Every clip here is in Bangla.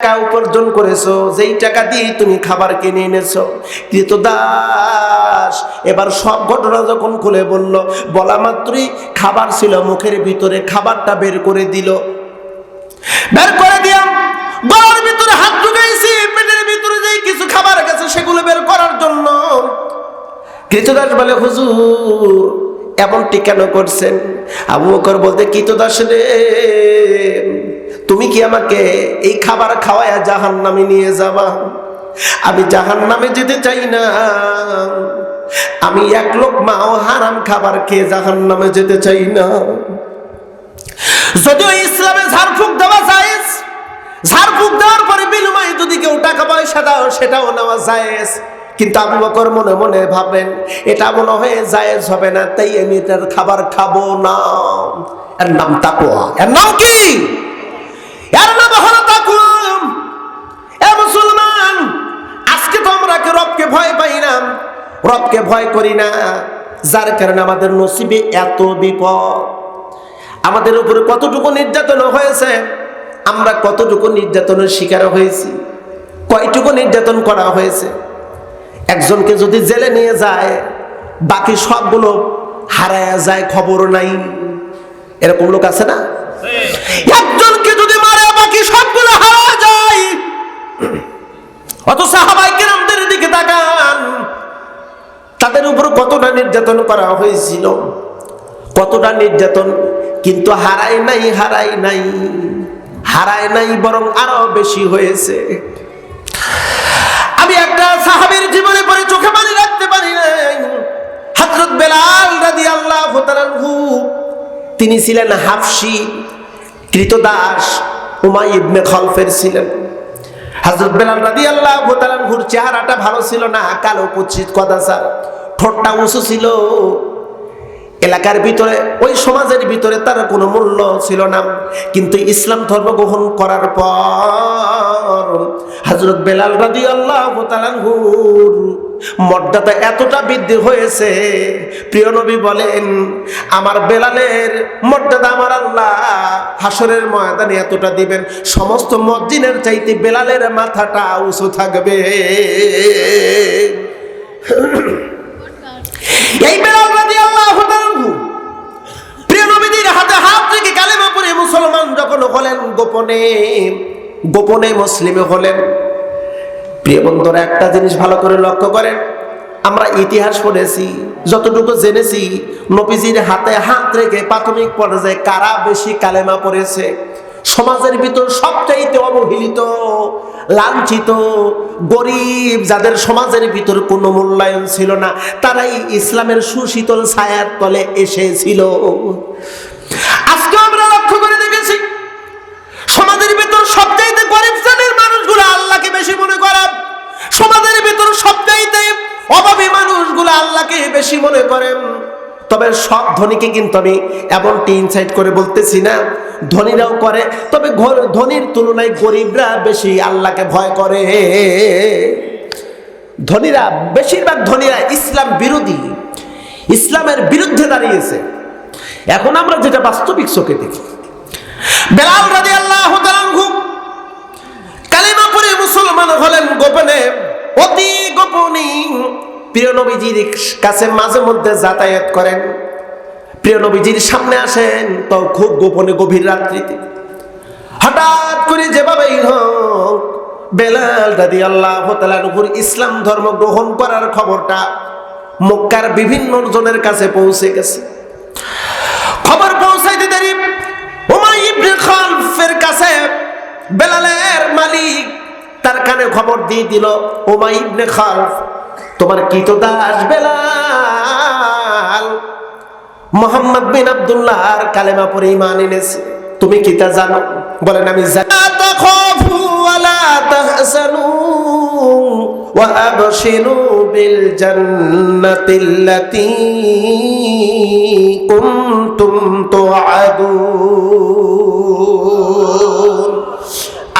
টাকা উপার্জন করেছ, যেই টাকা দিয়ে তুমি খাবার কিনে এনেছো কৃত দাস, এবার সব ঘটনা যখন খুলে বলল, বলা মাত্রই খাবার ছিল মুখের ভিতরে, খাবারটা বের করে দিল। বের করে দিয়াম গলার ভিতরে হাত ঢুকাইছি, পেটের ভিতরে যেই কিছু খাবার গেছে, সেগুলো বের করার জন্য। কৃতদাস বলে, হুজুর এমনটি কেন করছেন। আবু বকর বলতে কৃতদাস রে? তুমি কি আমাকে এই খাবার খাওয়ায় জাহান নামে নিয়ে যাবা? আমি জাহান নামে যেতে চাই না। আমি এক লোক মাও হারাম খাবার খেয়ে জাহান নামে যেতে চাই না। যদিও ইসলামে ঝাড়ফুঁক দেওয়া যায় ঝাড়ফুঁক দেওয়ার পরে বিনিময়ে যদি কেউ টাকা পয়সা দাও, সেটাও নেওয়া যায় কিন্তু আবু বকর মনে মনে ভাবেন এটা মনে হয় জায়েজ হবে না, তাই আমি এটার খাবার খাব না। এর নাম তাকুয়া এর নাম কি? এর নাম হলো তাকুয়া এ মুসলমান, আজকে তো আমরা কে রবকে ভয় পাই না? রবকে ভয় করি না, যার কারণে আমাদের নসিবে এত বিপদ। আমাদের উপরে কতটুকু নির্যাতন হয়েছে, আমরা কতটুকু নির্যাতনের শিকার হয়েছি, কয়টুকু নির্যাতন করা হয়েছে একজনকে যদি জেলে নিয়ে যায় বাকি সবগুলো হারায় যায় খবর নাই। এরকম লোক আছে না? একজনকে যদি মারে বাকি সবগুলো হারা যায়। অত সাহাবাই কেরামদের দিকে তাকান। তাদের উপর কতটা নির্যাতন করা হয়েছিল? কতটা নির্যাতন? কিন্তু হারায় নাই হারায় নাই। হারায় নাই বরং আরও বেশি হয়েছে। তিনি ছিলেন হাফসি কৃতদাস, উমাই ইবনে খলফের ছিলেন। হযরত বেলাল রাদিয়াল্লাহু তাআলাহুর চেহারাটা ভালো ছিল না, কালো কুচিত কদাসার ঠোঁটটা উঁচু ছিল। এলাকার ভিতরে, ওই সমাজের ভিতরে তার কোনো মূল্য ছিল না। কিন্তু ইসলাম ধর্ম গ্রহণ করার পর হজরত বেলাল রাজি আল্লাহ মর্যাদা এতটা বৃদ্ধি হয়েছে। প্রিয় নবী বলেন, আমার বেলালের মর্যাদা আমার আল্লাহ হাসরের ময়দানে এতটা দিবেন। সমস্ত মসজিদের চাইতে বেলালের মাথাটা উঁচু থাকবে। এই হাতে হাত মুসলমান যখন হলেন, গোপনে গোপনে মুসলিমে হলেন। প্রিয় বন্ধুরা, একটা জিনিস ভালো করে লক্ষ্য করেন। আমরা ইতিহাস পড়েছি, যতটুকু জেনেছি, নবীজির হাতে হাত রেখে প্রাথমিক পর্যায়ে কারা বেশি কালেমা পড়েছে? সমাজের ভিতর সবচাইতে অবহেলিত, লাঞ্ছিত, গরিব, যাদের সমাজের ভিতর কোনো মূল্যায়ন ছিল না, তারাই ইসলামের সুশীতল ছায়ার তলে এসেছিল আজকে আমরা লক্ষ্য করে দেখেছি সমাজের ভিতর সবচাইতে গরিব শ্রেণির মানুষগুলো আল্লাহকে বেশি মনে করা। সমাজের ভিতর সবচাইতে অভাবী মানুষগুলো আল্লাহকে বেশি মনে করেন। তবে সব ধনীকে কিন্তু আমি এমনটি ইনসাইট করে বলতেছি না, ধনীরাও করে। তবে ধনীর তুলনায় গরিবরা বেশি আল্লাহকে ভয় করে। ধনীরা, বেশিরভাগ ধনীরা ইসলাম বিরোধী। ইসলামের বিরুদ্ধে দাঁড়িয়েছে। এখন আমরা যেটা বাস্তবিক চোখে দেখি। বেলাল রাজি আল্লাহ মুসলমান হলেন গোপনে, অতি গোপনে। প্রিয় নবীজির কাছে মাঝে মধ্যে যাতায়াত করেন। প্রিয় নবীজির সামনে আসেন, তো খুব গোপনে গভীর রাত্রিতে। হঠাৎ করে যেভাবেই হোক, বেলাল রাদি আল্লাহ তালানুর ইসলাম ধর্ম গ্রহণ করার খবরটা মক্কার বিভিন্ন জনের কাছে পৌঁছে গেছে। খবর পৌঁছাইতে দেরি। উমাই ইবনে খালফের কাছে বেলালের মালিক তার কানে খবর দিয়ে দিল, উমাই ইবনে খালফ, তোমার কৃতদাস বেলাল মোহাম্মদ বিন আব্দুল্লাহ আর কালেমা পরে ইমান এনেছে। তুমি কি তা জানো? বলেন, আমি জানি।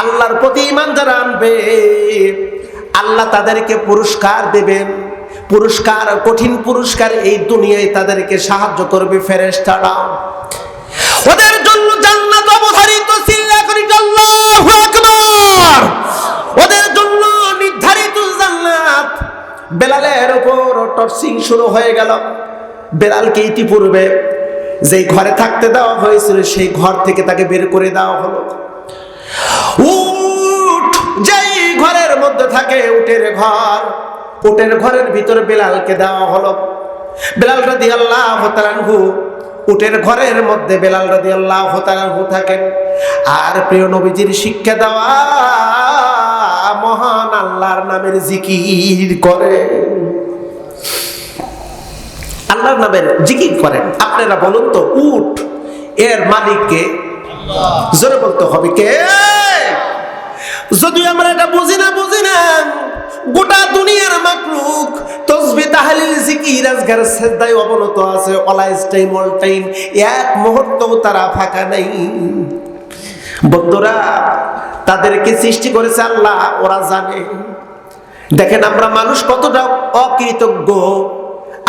আল্লাহর প্রতি পারবে। আল্লাহ তাদেরকে পুরস্কার দেবেন। পুরস্কার, কঠিন পুরস্কার এই দুনিয়ায় তাদেরকে সাহায্য করবে ফেরেস্তারা ওদের জন্য জান্নাত অবধারিত ওদের জন্য নির্ধারিত জান্নাত। বেলালের উপর টর্চিং শুরু হয়ে গেল। বেলালকে ইতিপূর্বে যেই ঘরে থাকতে দেওয়া হয়েছিল, সেই ঘর থেকে তাকে বের করে দেওয়া হলো। ও মধ্যে থাকে উটের ঘর। উটের ঘরের ভিতরে বেলালকে দেওয়া হলো। বেলাল রাদি আল্লাহ হতারানহু উটের ঘরের মধ্যে বেলাল রাদি আল্লাহ হতারানহু থাকেন। আর প্রিয় নবীজির শিক্ষা দেওয়া মহান আল্লাহর নামের জিকির করেন। আল্লাহর নামের জিকির করেন। আপনারা বলুন তো, উট এর মালিককে? জোরে বলতে হবে, কে? যদি আমরা এটা বুঝি না বুঝি না। গোটা দুনিয়ার মাকলুক তসবি তাহলিল জিকির, আজগার সেজদায় অবনত আছে অলাইজ টাইম, অল টাইম। এক মুহূর্তও তারা ফাঁকা নেই। বন্ধুরা, তাদেরকে সৃষ্টি করেছে আল্লাহ, ওরা জানে। দেখেন আমরা মানুষ কতটা অকৃতজ্ঞ,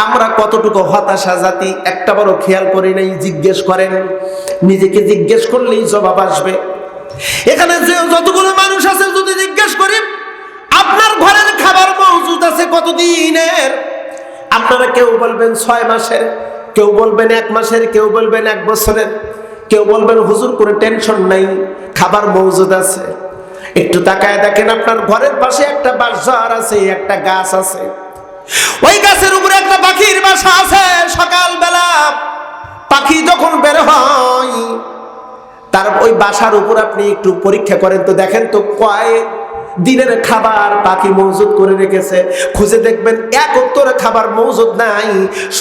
আমরা কতটুকু হতাশা জাতি, একটা বড় খেয়াল করি নাই, জিজ্ঞেস করেন। নিজেকে জিজ্ঞেস করলেই জবাব আসবে। এখানে যে যতগুলো মানুষ আছে, যদি জিজ্ঞেস করি, আপনার ঘরের খাবার মজুদ আছে কতদিনের? আপনারা কেউ বলবেন ছয় মাসের, কেউ বলবেন এক মাসের, কেউ বলবেন এক বছরের, কেউ বলবেন, হুজুর, কোনো টেনশন নাই, খাবার মজুদ আছে। একটু তাকায় দেখেন, আপনার ঘরের পাশে একটা বাসার আছে, একটা গাছ আছে। ওই গাছের উপরে একটা পাখির বাসা আছে, সকালবেলা পাখি যখন বের হয় তার ওই বাসার উপর আপনি একটু পরীক্ষা করেন তো দেখেন তো কয় দিনের খাবার পাখি মজুদ করে রেখেছে। খুঁজে দেখবেন এক উত্তর খাবার মজুদ নাই।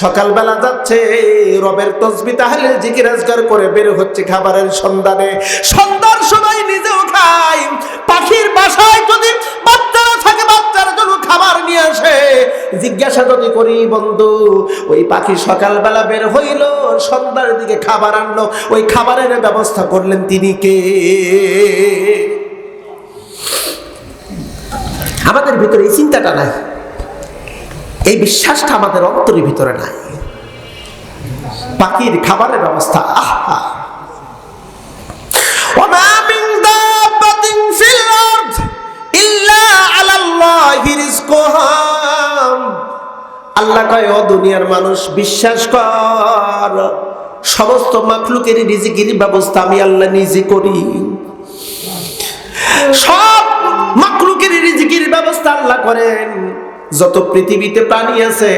সকালবেলা যাচ্ছে, রবের তসবি তাহলে আজগার করে বের হচ্ছে খাবারের সন্ধানে। সন্ধ্যার সময় নিজেও খাই পাখির বাসায় যদি বাচ্চারা থাকে জন্য খাবার নিয়ে আসে জিজ্ঞাসা যদি করি বন্ধু ওই পাখি সকালবেলা বের হইল সন্ধ্যার দিকে খাবার আনলো ওই খাবারের ব্যবস্থা করলেন তিনি কে আমাদের ভিতরে এই চিন্তাটা নাই এই বিশ্বাসটা আমাদের অন্তরের ভিতরে নাই পাখির খাবারের ব্যবস্থা আহা وما من دابة في الأرض إلا على আল্লাহ কয়, ও দুনিয়ার মানুষ, বিশ্বাস কর, সমস্ত মাখলুকের রিজিকের ব্যবস্থা আমি আল্লাহ নিজে করি। সব মাখলুকের রিজিকের ব্যবস্থা আল্লাহ করেন। যত পৃথিবীতে প্রাণী আছে,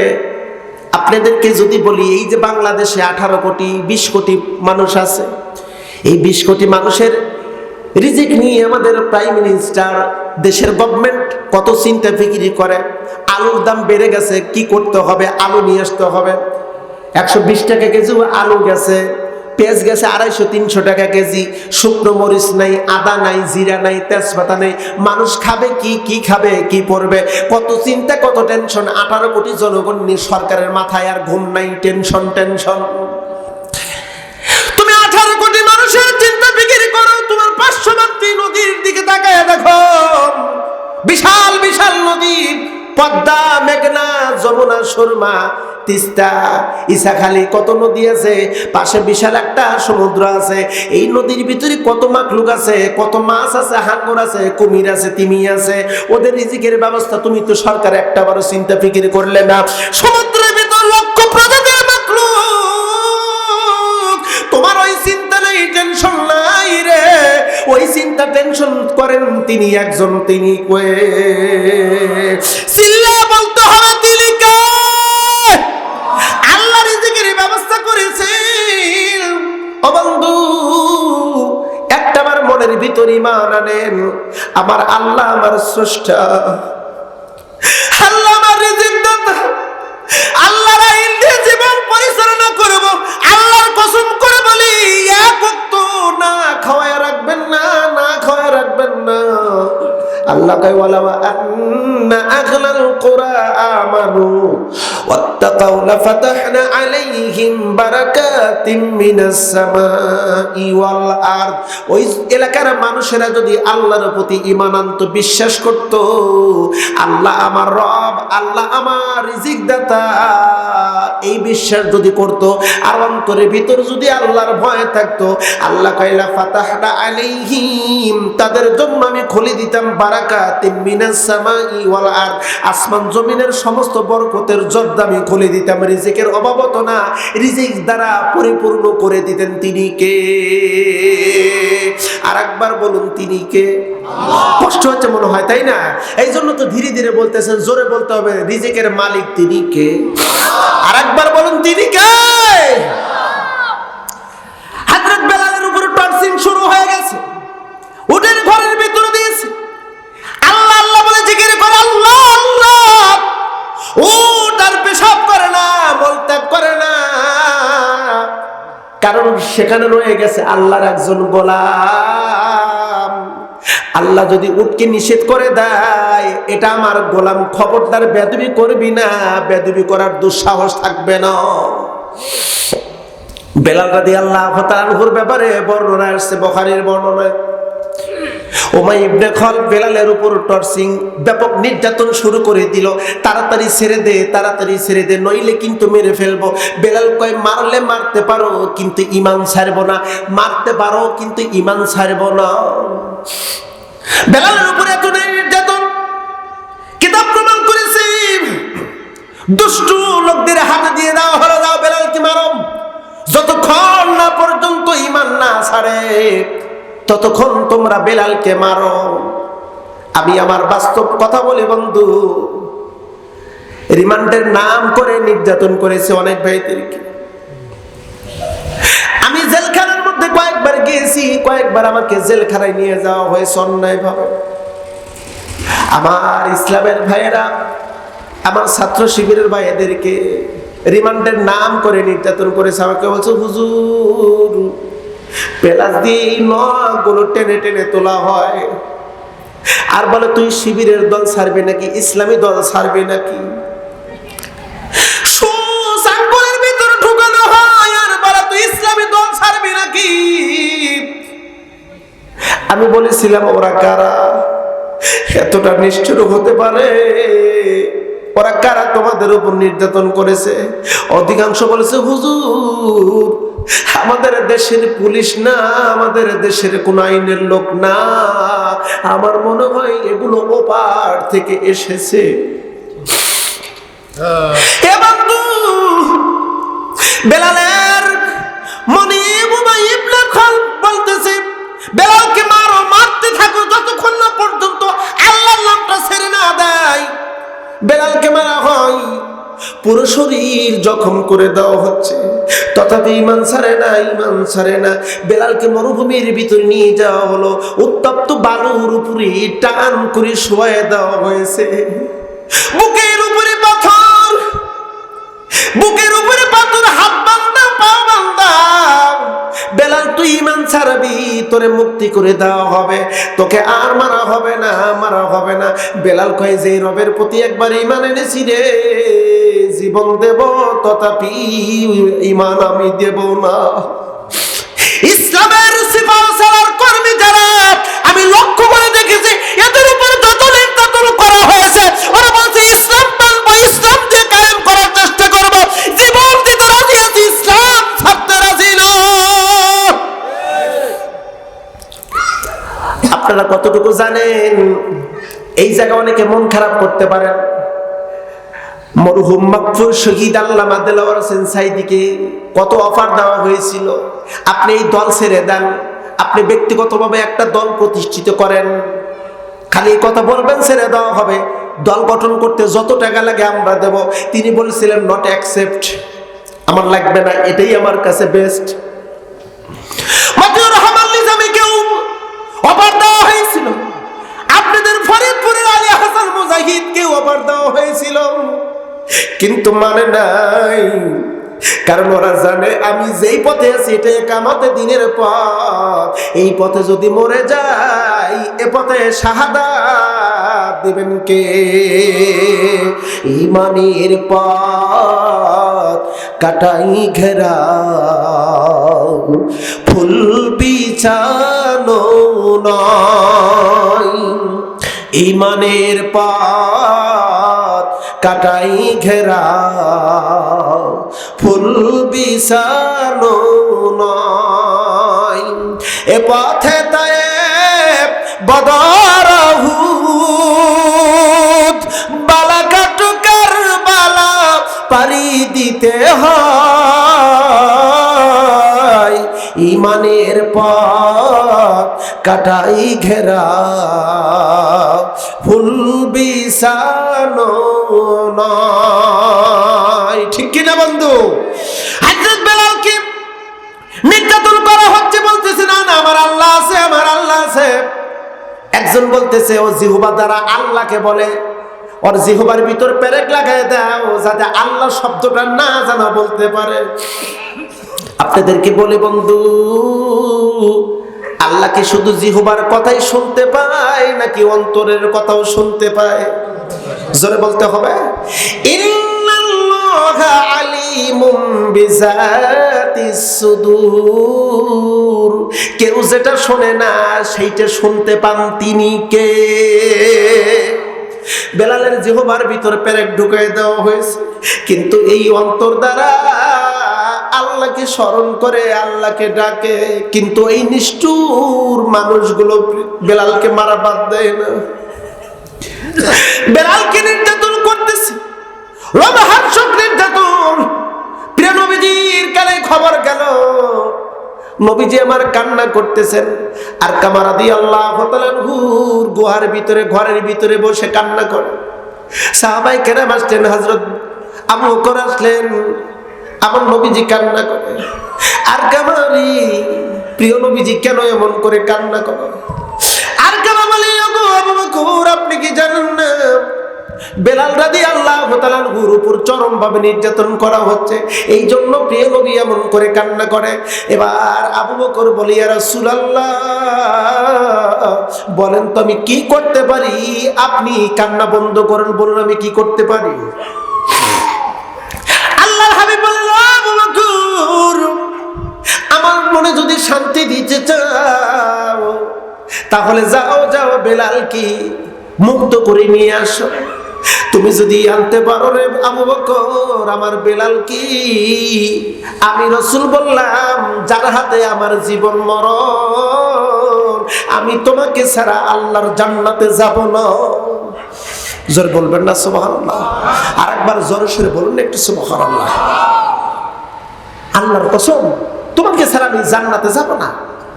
আপনাদেরকে যদি বলি, এই যে বাংলাদেশে আঠারো কোটি, বিশ কোটি মানুষ আছে, এই বিশ কোটি মানুষের রিজিক নিয়ে আমাদের প্রাইম মিনিস্টার দেশের গভর্নমেন্ট কত চিন্তা ফিকিরি করে, আলুর দাম বেড়ে গেছে, কি করতে হবে? আলু নিয়ে আসতে হবে। একশো বিশ টাকা কেজি আলু গেছে, পেঁয়াজ গেছে আড়াইশো তিনশো টাকা কেজি, শুকনো মরিচ নাই, আদা নাই, জিরা নাই, তেজপাতা নেই। মানুষ খাবে কি কি খাবে, কি পড়বে? কত চিন্তা, কত টেনশন আঠারো কোটি জনগণ নিয়ে সরকারের মাথায় আর ঘুম নাই টেনশন টেনশন দেখো, বিশাল বিশাল নদী, পদ্মা, মেঘনা, যমুনা, সুরমা, তিস্তা কত নদী আছে? পাশে বিশাল একটা সমুদ্র আছে। এই নদীর ভিতরে কত মাখলুক আছে, কত মাছ আছে, হাঙ্গর আছে, কুমির আছে, তিমি আছে। ওদের রিজিকের ব্যবস্থা তুমি তো সরকার একটা বারো চিন্তা ফিকির করলে না। সমুদ্রের ভিতর লক্ষ তিনি একজন, তিনি কয়ে বলতে আল্লাহ রিজিকের ব্যবস্থা করেছেন। একটাবার মনের ভিতর ইমান আনেন। আমার আল্লাহ আমার স্রষ্টা। আল্লাহ আলাইহিম এলাকার মানুষেরা যদি আল্লাহর প্রতি ঈমান আনতো বিশ্বাস করত, আল্লাহ আমার রব, আল্লাহ আমার দাতা এই বিশ্বাস যদি করত, আর অন্তরের ভিতর যদি আল্লাহর ভয় থাকতো, আল্লাহ কয়লা ফাতাহনা আলাইহিম, তাদের জন্য আমি খুলে দিতাম বারাকাতিন মিনাস সামাই ওয়াল আরদ। আসমান জমিনের সমস্ত বরকতের জর্দা আমি খুলে দিতাম রিজিকের অভাব হতো না। রিজিক দ্বারা পরিপূর্ণ করে দিতেন তিনি কে? আর একবার বলুন তিনি কে? কষ্ট হচ্ছে মনে হয় তাই না? এই জন্য তো ধীরে ধীরে বলতেছেন জোরে বলতে হবে রিজিকের মালিক তিনি কে? আর একবার বলুন তিনি কে? হাজরত বেলালের উপরে টর্চিং শুরু হয়ে গেছে। উঠেন ঘরের ভিতরে আল্লাহ আল্লাহ। পেশাব করে না মলত্যাগ করে না। কারণ সেখানে রয়ে গেছে আল্লাহর একজন গোলাম। আল্লাহ যদি উটকে নিষেধ করে দেয়, এটা আমার গোলাম খবরদার বেদবি করবি না, বেদবি করার দুঃসাহস থাকবে না। বেলাল রাদি আল্লাহ তাআলার ব্যাপারে বর্ণনা আসছে, বখারির বর্ণনায়। ওমাই ইবনে খল বেলালের উপর টর্চিং ব্যাপক নির্যাতন শুরু করে দিল। তাড়াতাড়ি ছেড়ে দে, তাড়াতাড়ি ছেড়ে দে, নইলে কিন্তু মেরে ফেলব। বেলাল কয়, মারলে মারতে পারো, কিন্তু ইমান ছাড়বো না। মারতে পারো, কিন্তু ইমান ছাড়বো না। বেলালের উপরে এত নির্যাতন, কিতাব প্রমাণ করেছি। দুষ্টু লোকদের হাতে দিয়ে দাও, হলো দাও বেলালকে মারো। যতক্ষণ না পর্যন্ত ইমান না ছাড়ে ততক্ষণ তোমরা বেলালকে মারো। আমি আমার বাস্তব কথা বলি, বন্ধু। রিমান্ডের নাম করে নির্যাতন করেছে অনেক ভাইদেরকে। আমি জেলখানার মধ্যে কয়েকবার গিয়েছি, কয়েকবার আমাকে জেলখানায় নিয়ে যাওয়া হয়েছে অন্যায় ভাবে আমার ইসলামের ভাইয়েরা, আমার ছাত্র শিবিরের ভাইদেরকে রিমান্ডের নাম করে নির্যাতন করেছে। আমাকে বলছে, হুজুর পেলাস দিয়ে এই নগুলো টেনে টেনে তোলা হয়। আর বলে, তুই শিবিরের দল ছাড়বি নাকি? ইসলামী দল ছাড়বি নাকি? আমি বলেছিলাম, ওরা কারা? এতটা নিষ্ঠুর হতে পারে? ওরা কারা তোমাদের উপর নির্যাতন করেছে? অধিকাংশ বলেছে, হুজুর আমাদের দেশের পুলিশ না, আমাদের দেশের কোন আইনের লোক না। আমার মনে হয় এগুলো ওপার থেকে এসেছে। বলতেছে মারতে পর্যন্ত ছেড়ে না বেলালকে মারা হয়। পুরো শরীর জখম করে দেওয়া হচ্ছে। তথাপি ইমান ছাড়ে না, ইমান ছাড়ে না। বেলালকে মরুভূমির ভিতরে নিয়ে যাওয়া হলো। উত্তপ্ত বালুর উপরে টান করে শোয়ে দেওয়া হয়েছে। বুকের উপরে পাথর, বুকের উপরে পাথর, হাত বান্দা, পা বান্দা। বেলাল, তুই ইমান ছাড়বি, তোরে মুক্তি করে দেওয়া হবে। তোকে আর মারা হবে না, মারা হবে না। বেলাল কয় যে রবের প্রতি একবার ইমান এনেছি রে। জীবন দেব, তথাপি ইমান আমি দেব না। ইসলামের সিফার কর্মী যারা, আমি লক্ষ্য করে দেখেছি, এদের উপরে যত নির্যাতন করা হয়েছে, ওরা বলছে, ইসলাম মানবো ইসলাম দিয়ে কায়েম করার চেষ্টা করব। জীবন দিতে রাজি আছি, ইসলাম ছাড়তে রাজি না। আপনারা কতটুকু জানেন? এই জায়গা অনেকে মন খারাপ করতে পারেন। মরহুম মাকফুর শহীদ আল্লামা সাইদিকে কত অফার দেওয়া হয়েছিল। আপনি এই দল ছেড়ে দেন, আপনি ব্যক্তিগতভাবে একটা দল প্রতিষ্ঠিত করেন। খালি কথা বলবেন, ছেড়ে দেওয়া হবে। দল গঠন করতে যত টাকা লাগে আমরা দেব। তিনি বলেছিলেন নট অ্যাকসেপ্ট আমার লাগবে না, এটাই আমার কাছে বেস্ট মতিউর রহমান নিজামীকেও অফার দেওয়া হয়েছিল আপনাদের ফরিদপুরের আলী হাসান মুজাহিদকেও অফার দেওয়া হয়েছিল কিন্তু মানে নাই। কারণ ওরা জানে আমি যেই পথে আছি এটা কামাতে দিনের পথ। এই পথে যদি মরে যাই, এ পথে শাহাদা দেবেন কে? ইমানের পথ কাটাই ঘেরা ফুল বিছানো নয়। ইমানের পাত কাটাই ঘেরা। ফুল বিছানো নয়। এ পথে তাই বদরহু বালা কাটুকার বালা পারি দিতে হয়। ইমানের পথ কাটাই ঘেরা ফুল বিছানো নয়। ঠিক কিনা বন্ধু? হযরত বেলালকে নির্যাতন করা হচ্ছে বলতেছে, না না, আমার আল্লাহ আছে, আমার আল্লাহ আছে। একজন বলতেছে, ও জিহুবা দ্বারা আল্লাহকে বলে, ওর জিহুবার ভিতর পেরেক লাগাই দাও, যাতে আল্লাহ শব্দটা না জানা বলতে পারে। আপনাদেরকে বলি বন্ধু আল্লাহ কি শুধু জিহুবার কথাই শুনতে পায় নাকি অন্তরের কথাও শুনতে পায়? জোরে বলতে হবে। কেউ যেটা শোনে না, সেইটা শুনতে পান তিনি কে? বেলালের জিহবার ভিতর পেরেক ঢুকাই দেওয়া হয়েছে। কিন্তু এই অন্তর দ্বারা আল্লাহকে স্মরণ করে, আল্লাহকে ডাকে। কিন্তু এই নিষ্ঠুর মানুষগুলো বেলালকে মারা বাদ দেয় না। বেলালকে নির্যাতন করতেছে। প্রিয় নবীজির খবর গেল। আমার কান্না করতেছেন। আর গুহার ভিতরে, ঘরের ভিতরে বসে কান্না করে। সাহাবাই আসলেন। আমার নবীজি কান্না করে। আর কামারি প্রিয় নবীজি কেন এমন করে কান্না করে? আর কামা বলি ওগো, আবু বকর, আপনি কি জানেন না? বেলাল রাদি আল্লাহ গুরু উপর চরম ভাবে নির্যাতন করা হচ্ছে। এই জন্য প্রিয় নবী এমন করে কান্না করে। এবার আবু বকর বলি আর বলেন তো আমি কি করতে পারি? আপনি কান্না বন্ধ করেন, বলুন আমি কি করতে পারি? তাহলে যাও যাও বেলাল কি মুক্ত করে নিয়ে আসো। তুমি যদি আনতে পারো রে আবু বকর, আমার বেলাল কি আমি রসুল বললাম, যার হাতে আমার জীবন মরণ, আমি তোমাকে ছাড়া আল্লাহর জান্নাতে যাব না। জোর বলবেন না, সুবহানাল্লাহ। আর একবার জোরে সরে বলুন একটু, সুবহানাল্লাহ। আল্লাহর কসম, তোমাকে ছাড়া আমি জান্নাতে যাব না।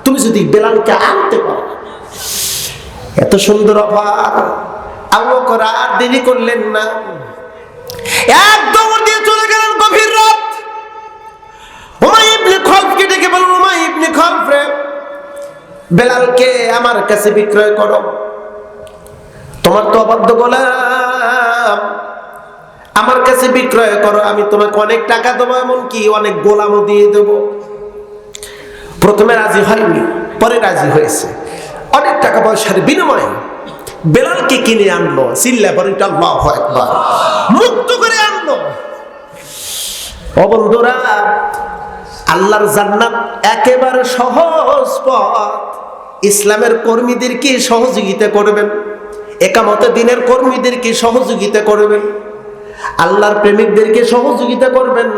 তুমি যদি বেলালকে আনতে পারো এত সুন্দর অফার। আবু বকর আর দেরি করলেন না। এক দৌড় দিয়ে চলে গেলেন গভীর রাত। বলুন আমার কাছে বিক্রয় করো। তোমার তো আমার কাছে বিক্রয় করো, আমি তোমাকে অনেক টাকা দেবো, এমনকি অনেক গোলামও দিয়ে দেব। প্রথমে রাজি হয়নি, পরে রাজি হয়েছে। অনেক টাকা পয়সার বিনিময়ে বেলালকে কিনে আনলো চিল্লা পরে আল্লাহ একবার মুক্ত করে আনলো। ও বন্ধুরা, আল্লাহর জান্নাত একেবারে সহজ পথ। ইসলামের কর্মীদেরকে সহযোগিতা করবেন? একামতে দিনের কর্মীদেরকে সহযোগিতা করবেন? আল্লাহর প্রেমিকদেরকে সহযোগিতা করবেন?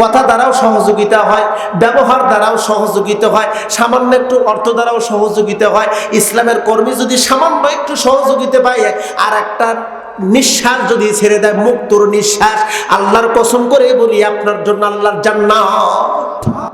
কথা দ্বারাও সহযোগিতা হয়, ব্যবহার দ্বারাও সহযোগিতা হয়, সামান্য একটু অর্থ দ্বারাও সহযোগিতা হয়। ইসলামের কর্মী যদি সামান্য একটু সহযোগিতা পায় আর একটা নিঃশ্বাস যদি ছেড়ে দেয়, মুক্তর নিঃশ্বাস, আল্লাহর কসম করে বলি, আপনার জন্য আল্লাহর জান্নাত।